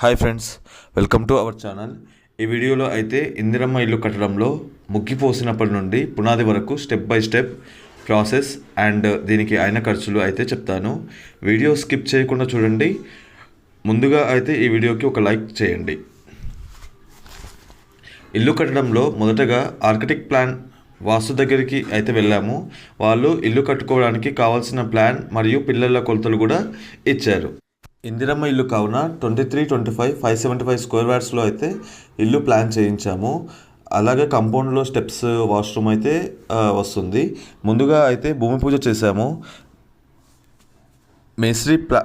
Hi friends welcome to our channel. ఈ వీడియోలో అయితే ఇందిరమ్మ ఇల్లు కట్టడంలో ముగ్గిపోసినప్పటి నుండి పునాది వరకు step by step process and దీనికి అయిన ఖర్చులు అయితే చెప్తాను. వీడియో స్కిప్ చేయకుండా చూడండి. ముందుగా అయితే ఈ వీడియోకి ఒక లైక్ చేయండి. ఇల్లు కట్టడంలో మొదటగా ఆర్కిటెక్ట్ ప్లాన్ వాస్తు దగ్గరికి అయితే వెళ్ళాము. వాళ్ళు ఇల్లు కట్టుకోవడానికి కావాల్సిన ప్లాన్ మరియు పిల్లల కొలతలు కూడా ఇచ్చారు. ఇందిరమ్మ ఇల్లు కావున twenty three twenty five five seventy five square యార్డ్స్లో అయితే ఇల్లు ప్లాన్ చేయించాము. అలాగే కంపౌండ్లో స్టెప్స్ వాష్రూమ్ అయితే వస్తుంది. ముందుగా అయితే భూమి పూజ చేశాము. మేస్త్రి ప్లా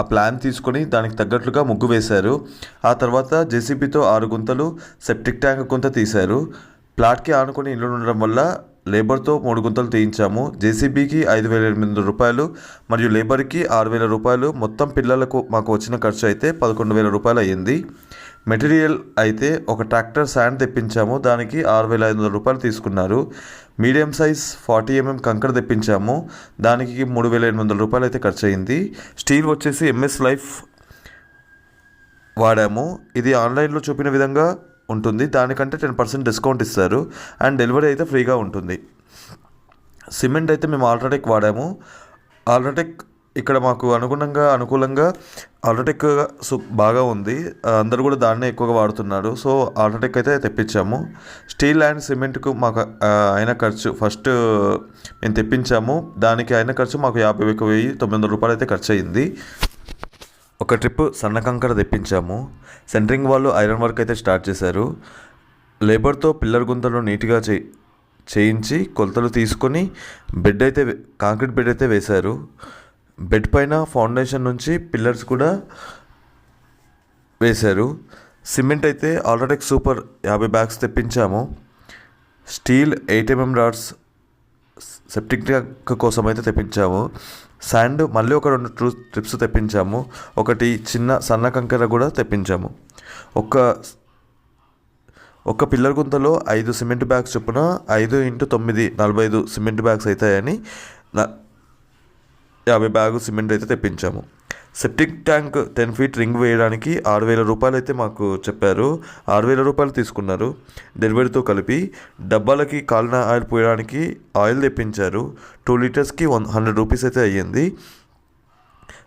ఆ ప్లాన్ తీసుకొని దానికి తగ్గట్లుగా ముగ్గు వేశారు. ఆ తర్వాత జేసీబీతో ఆరు గుంతలు సెప్టిక్ ట్యాంక్ గుంత తీశారు. ప్లాట్కి ఆనుకొని ఇల్లు ఉండడం వల్ల లేబర్తో మూడు గుంతలు తీయించాము. జేసీబీకి ఐదు వేల ఎనిమిది వందల రూపాయలు మరియు లేబర్కి ఆరు వేల రూపాయలు. మొత్తం పిల్లలకు మాకు వచ్చిన ఖర్చు అయితే పదకొండు వేల రూపాయలు అయ్యింది. మెటీరియల్ అయితే ఒక ట్రాక్టర్ శాండ్ తెప్పించాము. దానికి ఆరు వేల ఐదు వందల రూపాయలు తీసుకున్నారు. మీడియం సైజ్ ఫార్టీ ఎంఎం కంకర తెప్పించాము. దానికి మూడు వేల ఎనిమిది వందల రూపాయలు అయితే ఖర్చు అయింది స్టీల్ వచ్చేసి ఎంఎస్ లైఫ్ వాడాము. ఇది ఆన్లైన్లో చూపిన విధంగా ఉంటుంది. దానికంటే టెన్ పర్సెంట్ డిస్కౌంట్ ఇస్తారు. అండ్ డెలివరీ అయితే ఫ్రీగా ఉంటుంది. సిమెంట్ అయితే మేము ఆల్ట్రాటెక్ వాడాము. ఆల్ట్రాటెక్ ఇక్కడ మాకు అనుగుణంగా అనుకూలంగా ఆల్ట్రాటెక్ బాగా ఉంది. అందరు అందరూ కూడా దాన్నే ఎక్కువగా వాడుతున్నారు. సో ఆల్ట్రాటెక్ అయితే తెప్పించాము. స్టీల్ అండ్ సిమెంట్కు మాకు అయిన ఖర్చు ఫస్ట్ మేము తెప్పించాము. దానికి అయిన ఖర్చు మాకు యాభై ఒక వెయ్యి తొమ్మిది వందల రూపాయలు అయితే ఖర్చు అయింది ఒక ట్రిప్ సన్న కంకర తెప్పించాము. సెంటరింగ్ వాళ్ళు ఐరన్ వర్క్ అయితే స్టార్ట్ చేశారు. లేబర్తో పిల్లర్ గుంతలు నీట్గా చే చేయించి కొలతలు తీసుకొని బెడ్ అయితే కాంక్రీట్ బెడ్ అయితే వేశారు. బెడ్ పైన ఫౌండేషన్ నుంచి పిల్లర్స్ కూడా వేశారు. సిమెంట్ అయితే ఆల్రెడీ సూపర్ యాభై bags తెప్పించాము. Steel eight MM rods septic tank కోసం అయితే తెప్పించాము. శాండ్ మళ్ళీ ఒక రెండు ట్రూ ట్రిప్స్ తెప్పించాము. ఒకటి చిన్న సన్న కంకర కూడా తెప్పించాము. ఒక ఒక పిల్లర్ గుంతలో ఐదు సిమెంట్ బ్యాగ్స్ చొప్పున ఐదు ఇంటూ తొమ్మిది నలభై ఐదు సిమెంట్ బ్యాగ్స్ అవుతాయని నా యాభై బ్యాగు సిమెంట్ అయితే తెప్పించాము. Septic tank ten feet ring వేయడానికి ఆరు వేల రూపాయలు అయితే మాకు చెప్పారు. ఆరు వేల రూపాయలు తీసుకున్నారు. డెలివరీతో కలిపి డబ్బాలకి కాలిన ఆయిల్ పోయడానికి ఆయిల్ తెప్పించారు. టూ లీటర్స్కి వన్ హండ్రెడ్ రూపీస్ అయితే అయ్యింది.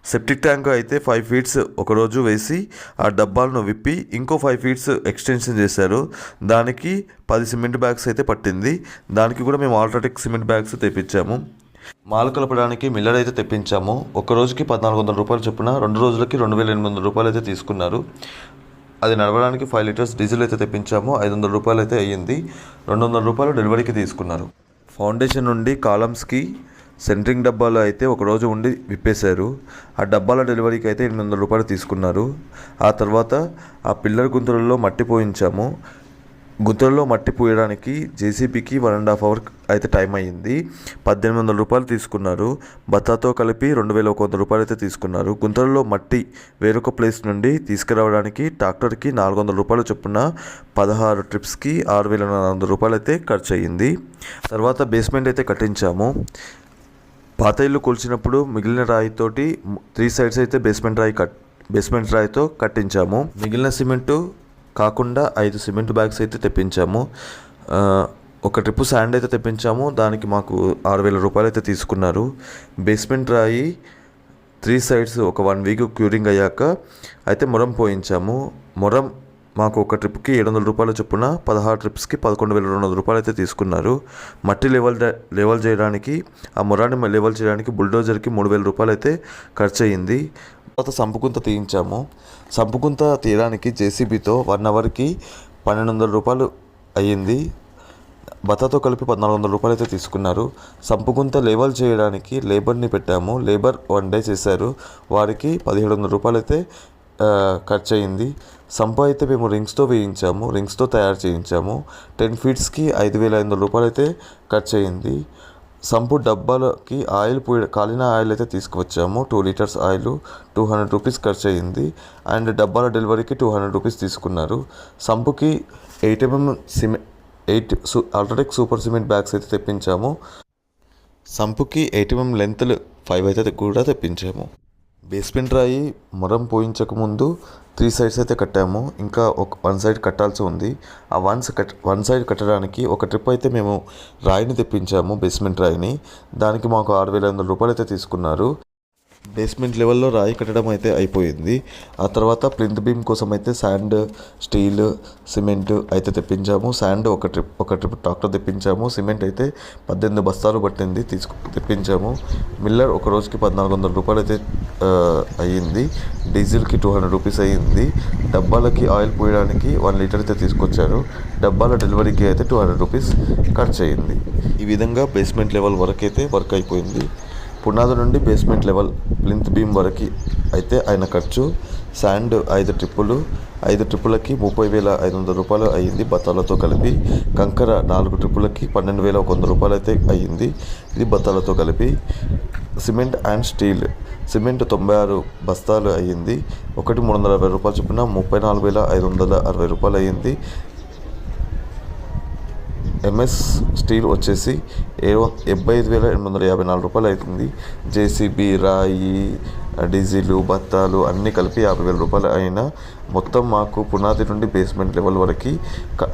సెప్టిక్ ట్యాంక్ అయితే ఫైవ్ ఫీట్స్ ఒకరోజు వేసి ఆ డబ్బాలను విప్పి ఇంకో ఫైవ్ ఫీట్స్ ఎక్స్టెన్షన్ చేశారు. దానికి పది సిమెంట్ బ్యాగ్స్ అయితే పట్టింది. దానికి కూడా మేము ఆల్ట్రాటెక్ సిమెంట్ బ్యాగ్స్ తెప్పించాము. మాలు కలపడానికి మిల్లర్ అయితే తెప్పించాము. ఒక రోజుకి పద్నాలుగు వందల రూపాయలు చొప్పున రెండు రోజులకి రెండు వేల ఎనిమిది వందల రూపాయలు అయితే తీసుకున్నారు. అది నడవడానికి ఫైవ్ లీటర్స్ డీజిల్ అయితే తెప్పించాము. ఐదు వందల రూపాయలు అయితే అయ్యింది. రెండు వందల రూపాయలు డెలివరీకి తీసుకున్నారు. ఫౌండేషన్ నుండి కాలమ్స్కి సెంట్రింగ్ డబ్బాలో అయితే ఒక రోజు ఉండి విప్పేశారు. ఆ డబ్బాల డెలివరీకి అయితే ఎనిమిది వందల రూపాయలు తీసుకున్నారు. ఆ తర్వాత ఆ పిల్లర్ గుంతలలో మట్టి పోయించాము. గుంతలలో మట్టి పూయడానికి జేసీబీకి వన్ అండ్ హాఫ్ అవర్ అయితే టైం అయ్యింది. పద్దెనిమిది వందల రూపాయలు తీసుకున్నారు. బత్తాతో కలిపి రెండు వేల ఒక వంద రూపాయలు అయితే తీసుకున్నారు. గుంతలలో మట్టి వేరొక ప్లేస్ నుండి తీసుకురావడానికి ట్రాక్టర్కి నాలుగు వందల రూపాయలు చొప్పున పదహారు ట్రిప్స్కి ఆరు వేల నాలుగు వందల రూపాయలు అయితే ఖర్చు అయ్యింది. తర్వాత బేస్మెంట్ అయితే కట్టించాము. పాత ఇల్లు కూల్చినప్పుడు మిగిలిన రాయితోటి త్రీ సైడ్స్ అయితే బేస్మెంట్ రాయి కట్ బేస్మెంట్ రాయితో కట్టించాము. మిగిలిన సిమెంటు కాకుండా ఐదు సిమెంట్ బ్యాగ్స్ అయితే తెప్పించాము. ఒక ట్రిప్ శాండ్ అయితే తెప్పించాము. దానికి మాకు ఆరు వేల రూపాయలు అయితే తీసుకున్నారు. బేస్మెంట్ రాయి త్రీ సైడ్స్ ఒక వన్ వీక్ క్యూరింగ్ అయ్యాక అయితే మొరం పోయించాము. మొరం మాకు ఒక ట్రిప్కి ఏడు వందల రూపాయల చొప్పున పదహారు ట్రిప్స్కి పదకొండు వేల రెండు వందల రూపాయలు అయితే తీసుకున్నారు. మట్టి లెవెల్ లెవెల్ చేయడానికి ఆ మొరాన్ని లెవెల్ చేయడానికి బుల్డోజర్కి మూడు వేల రూపాయలు అయితే ఖర్చు అయ్యింది తర్వాత సంపుకుంత తీయించాము. సంపుకుంత తీయడానికి జేసీబీతో వన్ అవర్కి పన్నెండు వందల రూపాయలు అయ్యింది. బతాతో కలిపి పద్నాలుగు వందల రూపాయలు అయితే తీసుకున్నారు. సంపుగుంత లేబల్ చేయడానికి లేబర్ని పెట్టాము. లేబర్ వన్ డే చేశారు. వారికి పదిహేడు వందల రూపాయలు అయితే ఖర్చు అయింది సంప అయితే మేము రింగ్స్తో వేయించాము. రింగ్స్తో తయారు చేయించాము. టెన్ ఫీట్స్కి ఐదు వేల ఐదు వందల రూపాయలు అయితే ఖర్చు అయింది సంపు డబ్బాలకి ఆయిల్ పోయి కాలిన ఆయిల్ అయితే తీసుకువచ్చాము. Two litres oil two hundred rupees ఖర్చు అయ్యింది. అండ్ డబ్బాల డెలివరీకి టూ హండ్రెడ్ రూపీస్ తీసుకున్నారు. సంపుకి ఎయిట్ ఎంఎం సిమె ఎయిట్ సూ అల్ట్రాటెక్ సూపర్ సిమెంట్ బ్యాగ్స్ అయితే తెప్పించాము. సంపుకి ఎయిట్ ఎంఎం లెంత్లు ఫైవ్ అయితే కూడా తెప్పించాము. బేస్మెంట్ రాయి మొరం పోయించక ముందు త్రీ సైడ్స్ అయితే కట్టాము. ఇంకా ఒక వన్ సైడ్ కట్టాల్సి ఉంది. ఆ వన్స్ కట్ వన్ సైడ్ కట్టడానికి ఒక ట్రిప్ అయితే మేము రాయిని తెప్పించాము బేస్మెంట్ రాయిని. దానికి మాకు ఆరు వేల ఐదు వందల రూపాయలు అయితే తీసుకున్నారు. బేస్మెంట్ లెవెల్లో రాయి కట్టడం అయితే అయిపోయింది. ఆ తర్వాత ప్లింత్ బీమ్ కోసం అయితే శాండ్ స్టీల్ సిమెంట్ అయితే తెప్పించాము. శాండ్ ఒక ట్రిప్ ఒక ట్రిప్ ట్రాక్టర్ తెప్పించాము. సిమెంట్ అయితే పద్దెనిమిది బస్తాలు పట్టింది తీసుకు తెప్పించాము. మిల్లర్ ఒక రోజుకి పద్నాలుగు వందల రూపాయలు అయితే అయ్యింది. డీజిల్కి టూ హండ్రెడ్ రూపీస్ అయ్యింది. డబ్బాలకి ఆయిల్ పోయడానికి వన్ లీటర్ అయితే తీసుకొచ్చారు. డబ్బాల డెలివరీకి అయితే టూ హండ్రెడ్ రూపీస్ ఖర్చు అయ్యింది ఈ విధంగా బేస్మెంట్ లెవెల్ వరకు అయితే వర్క్ అయిపోయింది. పునాది నుండి బేస్మెంట్ లెవెల్ ప్లింత్ బీమ్ వరకు అయితే ఆయన ఖర్చు శాండ్ ఐదు ట్రిప్పులు ఐదు ట్రిప్పులకి ముప్పై వేల ఐదు వందల రూపాయలు అయ్యింది బత్తాలతో కలిపి. కంకర నాలుగు ట్రిప్పులకి పన్నెండు వేల ఒక వంద రూపాయలు అయితే అయ్యింది ఇది బత్తాలతో కలిపి. సిమెంట్ అండ్ స్టీల్ సిమెంట్ తొంభై ఆరు బస్తాలు అయ్యింది ఒకటి మూడు వందల అరవై రూపాయలు చొప్పున ముప్పై నాలుగు వేల ఐదు వందల అరవై రూపాయలు అయ్యింది ఎంఎస్ స్టీల్ వచ్చేసి ఏ డెబ్బై ఐదు వేల ఎనిమిది వందల యాభై నాలుగు రూపాయలు అవుతుంది. జేసీబీ రాయి డీజిలు బత్తాలు అన్నీ కలిపి యాభై వేల రూపాయలు అయిన మొత్తం మాకు పునాది నుండి బేస్మెంట్ లెవెల్ వరకు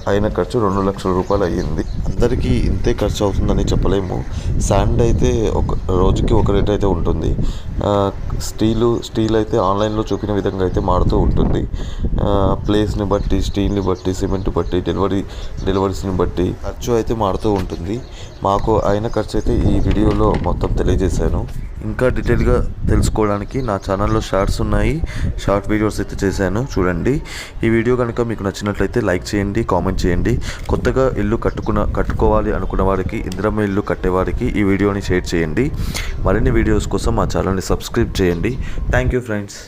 అయిన ఖర్చు రెండు లక్షల రూపాయలు అయ్యింది. అందరికీ ఇంతే ఖర్చు అవుతుందని చెప్పలేము. శాండ్ అయితే ఒక రోజుకి ఒక రేట్ అయితే ఉంటుంది. స్టీలు స్టీల్ అయితే ఆన్లైన్లో చూపిన విధంగా అయితే మారుతూ ఉంటుంది. ప్లేస్ని బట్టి స్టీల్ని బట్టి సిమెంట్ బట్టి డెలివరీ డెలివరీస్ని బట్టి ఖర్చు అయితే మారుతూ ఉంటుంది. మాకు అయిన ఖర్చు అయితే ఈ వీడియోలో మొత్తం తెలియజేశాను. ఇంకా డీటెయిల్గా తెలుసుకోవడానికి నా ఛానల్లో షార్ట్స్ ఉన్నాయి. షార్ట్ వీడియోస్ అయితే చేశాను. చూడండి. ఈ వీడియో కనుక మీకు నచ్చినట్లయితే లైక్ చేయండి కామెంట్ చేయండి. కొత్తగా ఇల్లు కట్టుకున్న కట్టుకోవాలి అనుకున్న వారికి ఇంద్రమ్మ ఇల్లు కట్టేవారికి ఈ వీడియోని షేర్ చేయండి. మరిన్ని వీడియోస్ కోసం మా ఛానల్ని సబ్స్క్రైబ్ చేయండి. Thank you friends.